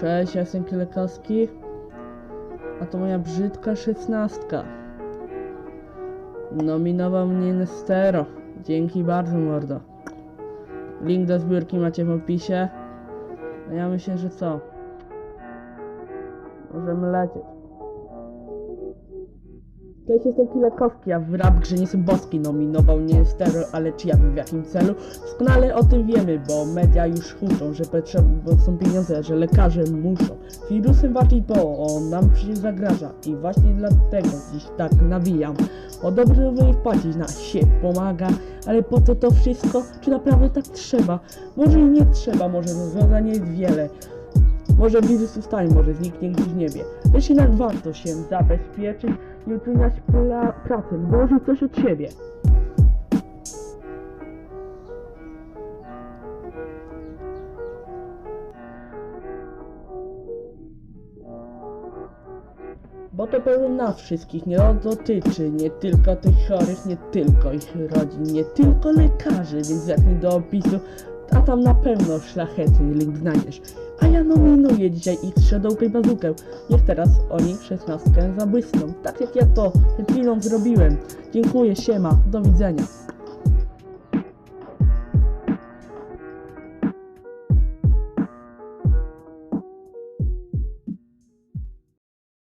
Cześć, ja jestem Kielekowski. A to moja brzydka szesnastka. Nominował mnie Nestero. Dzięki bardzo, mordo. Link do zbiórki macie w opisie. A ja myślę, że co? Możemy lecieć. Cześć, jestem Kilekowski, a w rap grze nie jestem boski nominował nie Stero, ale czy ja wiem w jakim celu? Doskonale o tym wiemy, bo media już huczą, że potrzeb, bo są pieniądze, że lekarze muszą. Wirusem walczyć, bo on nam przecież zagraża i właśnie dlatego dziś tak nawijam. O dobry wynik płacić na się pomaga, ale po co to wszystko? Czy naprawdę tak trzeba? Może i nie trzeba, może rozwiązań jest wiele. Może wirus ustanie, może zniknie gdzieś w niebie. Lecz jednak warto się zabezpieczyć i utrudniać pra pracę, włożyć coś od siebie. Bo to powiem na wszystkich, nie dotyczy nie tylko tych chorych, nie tylko ich rodzin, nie tylko lekarzy, więc zerknij do opisu, tam na pewno szlachetny link znajdziesz. A ja nominuję dzisiaj ich Shadow i Bazookę. Niech teraz oni szesnastkę zabłysną, tak jak ja to przed chwilą zrobiłem. Dziękuję, siema, do widzenia.